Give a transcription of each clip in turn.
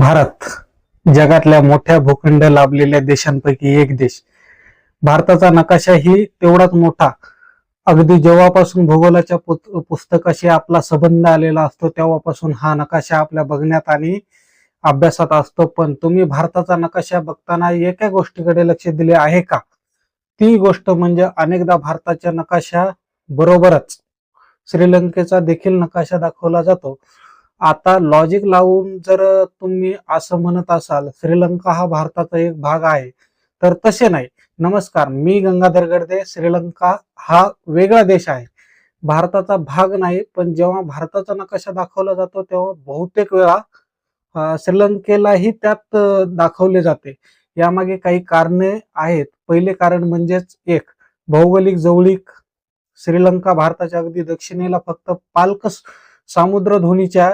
भारत जगातल्या मोठ्या भूखंड लाभलेल्या देशांपैकी एक देश. भारताचा नकाशा ही तेवढाच मोठा. अगदी जेव्हापासून भूगोलाच्या पुत- पुस्तकाशी आपला संबंध आलेला असतो तेव्हापासून हा नकाशा आपल्या बघण्यात आणि अभ्यासात असतो. पण तुम्ही भारताचा नकाशा बघताना एका गोष्टीकडे लक्ष दिले आहे का? ती गोष्ट म्हणजे अनेकदा भारताच्या नकाशा बरोबरच. श्रीलंकेचा देखील नकाशा दाखवला जातो. आता लॉजिक लावून जर तुम्ही असं म्हणत असाल श्रीलंका हा भारताचा एक भाग आहे तर तसे नाही. नमस्कार मी गंगाधर गडदे श्रीलंका हा वेगळा देश आहे. भारताचा भाग नाही पण जेव्हा भारताचा नकाशा दाखवला जातो तेव्हा बहुतेक वेळा श्रीलंकेलाही त्यात दाखवले जाते. यामागे काही कारणे आहेत. पहिले कारण म्हणजेच एक भौगोलिक जवळीक. श्रीलंका भारताच्या अगदी दक्षिणेला फक्त पालक सामुद्रधुनीच्या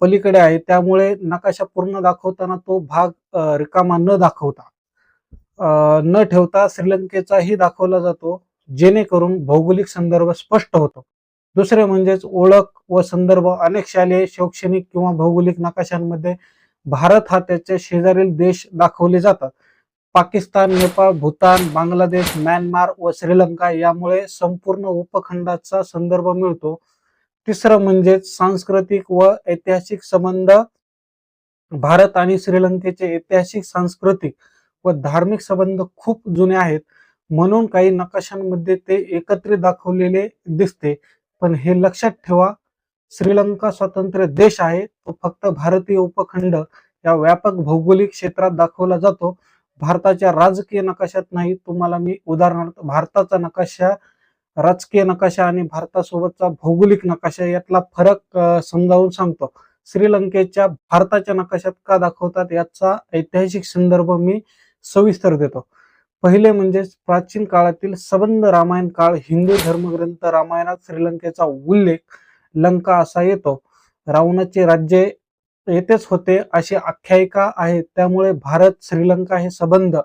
पलीकडे आहे. त्यामुळे नकाशा पूर्ण दाखवताना तो भाग रिकामा न दाखवता न ठेवता श्रीलंकेचाही दाखवला जातो. जेणेकरून भौगोलिक संदर्भ स्पष्ट होतो. दुसरे म्हणजेच ओळख व संदर्भ अनेक शालेय शैक्षणिक किंवा भौगोलिक नकाशांमध्ये भारत हा त्याचे शेजारील देश दाखवले जातात. पाकिस्तान नेपाळ भूतान बांगलादेश म्यानमार व श्रीलंका यामुळे संपूर्ण उपखंडाचा संदर्भ मिळतो. तिसरं म्हणजे सांस्कृतिक व ऐतिहासिक संबंध. भारत आणि श्रीलंकेचे ऐतिहासिक सांस्कृतिक व धार्मिक संबंध खूप जुने आहेत. म्हणून काही नकाशांमध्ये ते एकत्रित दाखवलेले दिसते. पण हे लक्षात ठेवा श्रीलंका स्वतंत्र देश आहे. तो फक्त भारतीय उपखंड या व्यापक भौगोलिक क्षेत्रात दाखवला जातो. भारताच्या राजकीय नकाशात नाही. तुम्हाला मी उदाहरणार्थ भारताचा नकाशा राजकीय नकाशा आणि भारतासोबतचा भौगोलिक नकाशा यातला फरक समजावून सांगतो. श्रीलंकेच्या भारताच्या नकाशात का दाखवतात याचा ऐतिहासिक संदर्भ मी सविस्तर देतो. पहिले म्हणजे प्राचीन काळातील सबंध रामायण काळ हिंदू धर्मग्रंथ रामायणात श्रीलंकेचा उल्लेख लंका असा येतो. रावणाचे राज्य येथेच होते अशी आख्यायिका आहे. त्यामुळे भारत श्रीलंका हे संबंध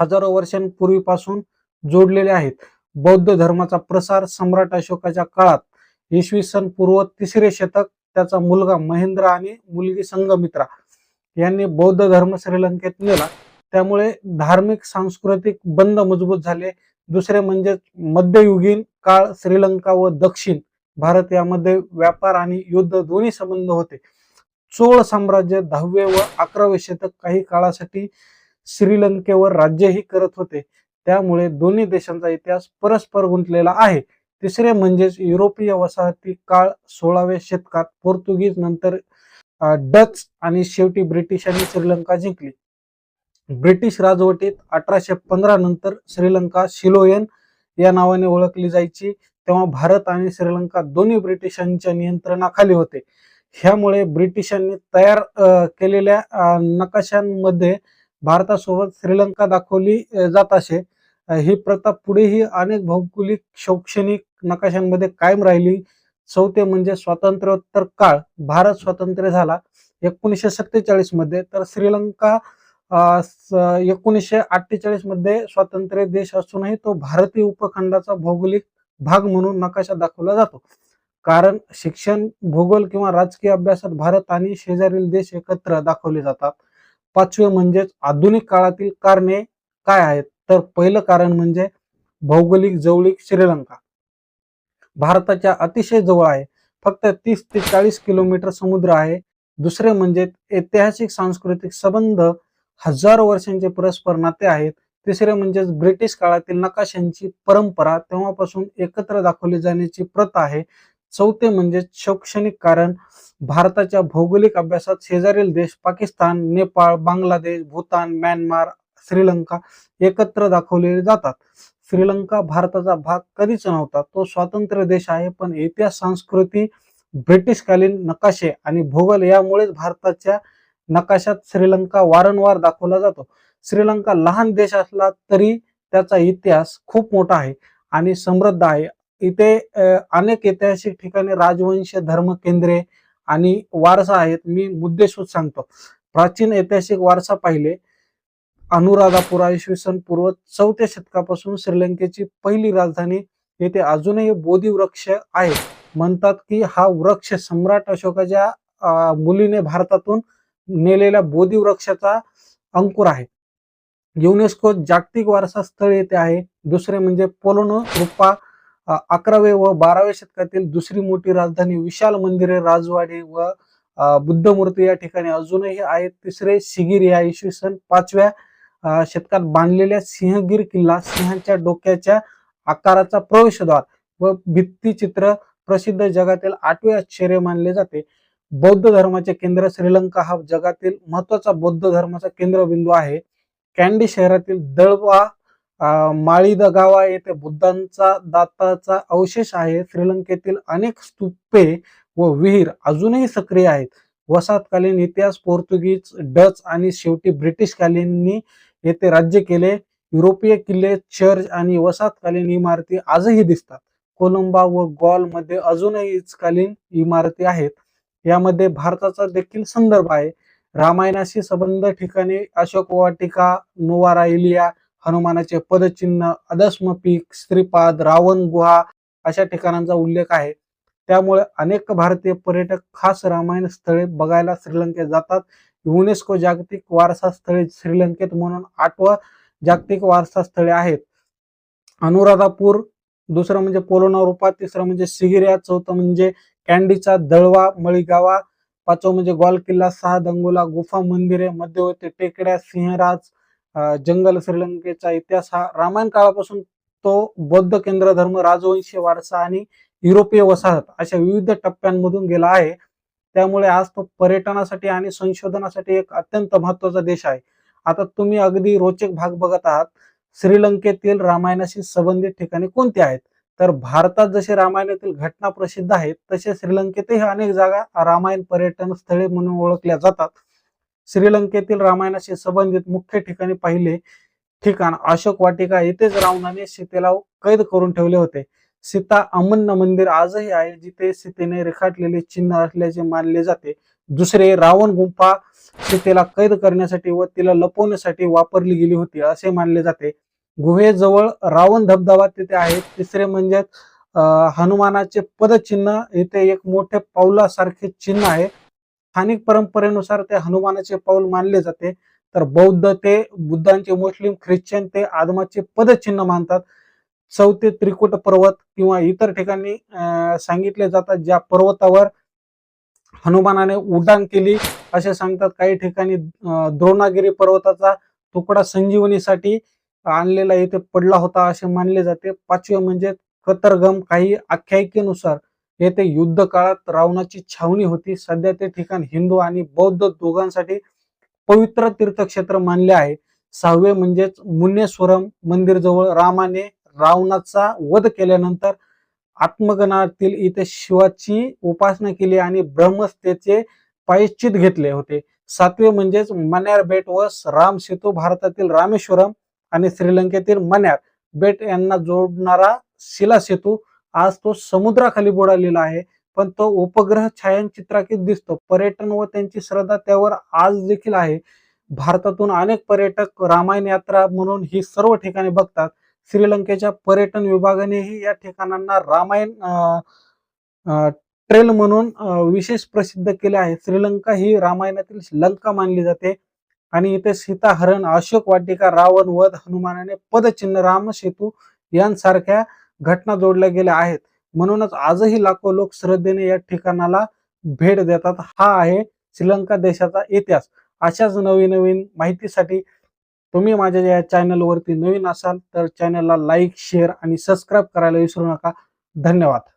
हजारो वर्षांपूर्वीपासून जोडलेले आहेत. बौद्ध धर्माचा प्रसार सम्राट अशोकाच्या काळात इसवी सन पूर्व तिसरे शतक त्याचा मुलगा महेंद्र आणि मुलगी संगमित्रा यांनी बौद्ध धर्म श्रीलंकेत नेला. त्यामुळे धार्मिक सांस्कृतिक बंध मजबूत झाले. दुसरे म्हणजे मध्ययुगीन काळ श्रीलंका व दक्षिण भारत यामध्ये व्यापार आणि युद्ध दोन्ही संबंध होते. चोळ साम्राज्य दहावे व अकरावे शतक काही काळासाठी श्रीलंकेवर राज्यही करत होते. त्यामुळे दोन्ही देशांचा इतिहास परस्पर गुंतलेला आहे. तिसरे म्हणजेच युरोपीय वसाहती काळ सोळाव्या शतकात पोर्तुगीज नंतर डच आणि शेवटी ब्रिटिशांनी श्रीलंका जिंकली. ब्रिटिश राजवटीत अठराशे पंधरा नंतर श्रीलंका शिलोयन या नावाने ओळखली जायची. तेव्हा भारत आणि श्रीलंका दोन्ही ब्रिटिशांच्या नियंत्रणाखाली होते. ह्यामुळे ब्रिटिशांनी तयार केलेल्या नकाशांमध्ये भारतासोबत श्रीलंका दाखवली जात असे. ही प्रथा पुढेही अनेक भौगोलिक शैक्षणिक नकाशांमध्ये कायम राहिली. चौथे म्हणजे स्वातंत्र्योत्तर काळ. भारत स्वातंत्र्य झाला एकोणीसशे सत्तेचाळीसमध्ये. तर श्रीलंका एकोणीसशे अठ्ठेचाळीसमध्ये स्वातंत्र्य देश असूनही तो भारतीय उपखंडाचा भौगोलिक भाग म्हणून नकाशा दाखवला जातो. कारण शिक्षण भूगोल किंवा राजकीय अभ्यासात भारत आणि शेजारील देश एकत्र दाखवले जातात. पाचवे म्हणजेच आधुनिक काळातील कारणे. काय आहेत तर पहिलं कारण म्हणजे भौगोलिक जवळीक श्रीलंका. भारताच्या अतिशय जवळ आहे. फक्त तीस ते चाळीस किलोमीटर समुद्र आहे. दुसरे म्हणजे ऐतिहासिक सांस्कृतिक संबंध हजारो वर्षांचे परस्पर नाते आहेत. तिसरे म्हणजे ब्रिटिश काळातील नकाशांची परंपरा तेव्हापासून एकत्र दाखवली जाण्याची प्रथा आहे. चौथे म्हणजे शैक्षणिक कारण. भारताच्या भौगोलिक अभ्यासात शेजारील देश पाकिस्तान नेपाळ बांगलादेश भूतान म्यानमार श्रीलंका एकत्र दाखवलेले जातात. श्रीलंका भारताचा भाग कधीच नव्हता. तो स्वातंत्र्य देश आहे पण इतिहास संस्कृती ब्रिटिशकालीन नकाशे आणि भूगोल यामुळेच भारताच्या नकाशात श्रीलंका वारंवार दाखवला जातो. श्रीलंका लहान देश असला तरी त्याचा इतिहास खूप मोठा आहे आणि समृद्ध आहे. इथे अनेक ऐतिहासिक ठिकाणी राजवंश धर्म केंद्रे आणि वारसा आहेत. मी मुद्देसूद सांगतो. प्राचीन ऐतिहासिक वारसा पाहिले अनुराधापुरा इसवी सन पूर्व चौथ्या शतकापासून श्रीलंकेची पहिली राजधानी येथे अजूनही बोधी वृक्ष आहे. म्हणतात की हा वृक्ष सम्राट अशोकाच्या मुलीने भारतातून नेलेल्या बोधी वृक्षाचा अंकुर आहे. युनेस्को जागतिक वारसा स्थळ येथे आहे. दुसरे म्हणजे पोलोनो रुप्पा अकरावे व बाराव्या शतकातील दुसरी मोठी राजधानी विशाल मंदिरे राजवाडे व बुद्ध मूर्ती या ठिकाणी अजूनही आहेत. तिसरे शिगिरी या इसवी सन पाचव्या शतकात बांधलेल्या सिंहगिर किल्ला सिंहाच्या डोक्याच्या आकाराचा प्रवेशद्वार व भित्तीचित्र प्रसिद्ध जगातील आठवे आश्चर्य मानले जाते. बौद्ध धर्माचे केंद्र श्रीलंका हा जगातील महत्त्वाचा बौद्ध धर्माचा केंद्रबिंदू आहे. कॅन्डी शहरातील दळवा माळीदगावा येथे बुद्धांचा दाताचा अवशेष आहे. श्रीलंकेतील अनेक स्तूपे व विहीर अजूनही सक्रिय आहेत. वसाहतकालीन इतिहास पोर्तुगीज डच आणि शेवटी ब्रिटिशकालीननी येथे राज्य केले. युरोपीय किल्ले चर्च आणि वसाहतकालीन इमारती आजही दिसतात. कोलंबा व गॉलमध्ये अजूनही इचकालीन इमारती आहेत. यामध्ये भारताचा देखील संदर्भ आहे. रामायणाशी संबंध ठिकाणी अशोक वाटिका नोवारा इलिया हनुमानाचे पदचिन्ह अदस्म पीक श्रीपाद रावण गुहा अशा ठिकाणांचा उल्लेख आहे. त्यामुळे अनेक भारतीय पर्यटक खास रामायण स्थळे बघायला श्रीलंकेत जातात. युनेस्को जागतिक वारसा स्थळे श्रीलंकेत म्हणून आठवा जागतिक वारसा स्थळे आहेत. अनुराधापूर दुसरं म्हणजे पोलोनारुपा तिसरं म्हणजे सिगिर्या चौथं म्हणजे कॅन्डीचा दळवा मळीगावा पाचवं म्हणजे ग्वाल किल्ला सहा दंगोला गुफा मंदिरे मध्यवर्ती टेकड्या सिंहराज जंगल श्रीलंकेचा इतिहास हा रामायण काळापासून तो बौद्ध केंद्र धर्म राजवंशी वारसा आणि युरोपीय वसाहत अशा विविध टप्प्यांमधून गेला आहे. त्यामुळे आज तो पर्यटनासाठी आणि संशोधनासाठी एक अत्यंत महत्त्वाचा देश आहे. आता तुम्ही अगदी रोचक भाग बघत आहात श्रीलंकेतील रामायणाशी संबंधित ठिकाणे कोणती आहेत? तर भारतात जसे रामायणातील घटना प्रसिद्ध आहेत तसे श्रीलंकेतही अनेक जागा रामायण पर्यटन स्थळे म्हणून ओळखल्या जातात. श्रीलंकेतील रामायणाशी संबंधित मुख्य ठिकाणी पहिले ठिकाण अशोक वाटिका येथेच रावणाने सीतेला कैद करून ठेवले होते. सीता अमन्न मंदिर आजही आहे जिथे सीतेने रेखाटलेले चिन्ह असल्याचे मानले जाते. दुसरे रावण गुंफा सीतेला कैद करण्यासाठी व तिला लपवण्यासाठी वापरली गेली होती असे मानले जाते. गुहेजवळ रावण धबधबा तिथे आहे. तिसरे म्हणजे हनुमानाचे पदचिन्ह येथे एक मोठे पाऊलासारखे चिन्ह आहे. स्थानिक परंपरेनुसार ते हनुमानाचे पाऊल मानले जाते. तर बौद्ध ते बुद्धांचे मुस्लिम ख्रिश्चन ते आदमाचे पदचिन्ह मानतात. चौथे त्रिकुट पर्वत किंवा इतर ठिकाणी अं, सांगितले जातात ज्या पर्वतावर हनुमानाने उड्डाण केली. असे सांगतात काही ठिकाणी द्रोणागिरी पर्वताचा तुकडा संजीवनीसाठी आणलेला इथे पडला होता असे मानले जाते. पाचवे म्हणजे कतरगम काही आख्यायिकेनुसार येथे युद्ध काळात रावणाची छावणी होती. सध्या ते ठिकाण हिंदू आणि बौद्ध दोघांसाठी पवित्र तीर्थक्षेत्र मानले आहे. सहावे म्हणजेच मुन्नेश्वरम मंदिर जवळ रामाने रावणाचा वध केल्यानंतर आत्मगणातील इथे शिवाची उपासना केली आणि ब्रह्मस्तेचे पायश्चित घेतले होते. सातवे म्हणजेच मन्यार बेट व राम सेतू भारतातील रामेश्वरम आणि श्रीलंकेतील मन्यार बेट यांना जोडणारा शिला सेतू. आज तो समुद्राखाली बुडालेला आहे पण तो उपग्रह छायाचित्राकीत दिसतो. पर्यटन व त्यांची श्रद्धा त्यावर आज देखील आहे. भारतातून अनेक पर्यटक रामायण यात्रा म्हणून ही सर्व ठिकाणी बघतात. श्रीलंकेच्या पर्यटन विभागानेही या ठिकाणांना रामायण ट्रेल म्हणून विशेष प्रसिद्ध केले आहे. श्रीलंका ही रामायणातील लंका मानली जाते. आणि इथे सीताहरण अशोक वाटिका रावण वध हनुमानाने पदचिन्ह राम सेतू यांसारख्या घटना जोडल्या गेल्या आहेत. म्हणूनच आजही लाखो लोक श्रद्धेने या ठिकाणाला भेट देतात. हा आहे श्रीलंका देशाचा इतिहास. अशाच नवीन नवीन माहितीसाठी तुम्ही माझ्या या चॅनलवरती नवीन असाल तर चॅनलला लाईक शेअर आणि सबस्क्राईब करायला विसरू नका. धन्यवाद.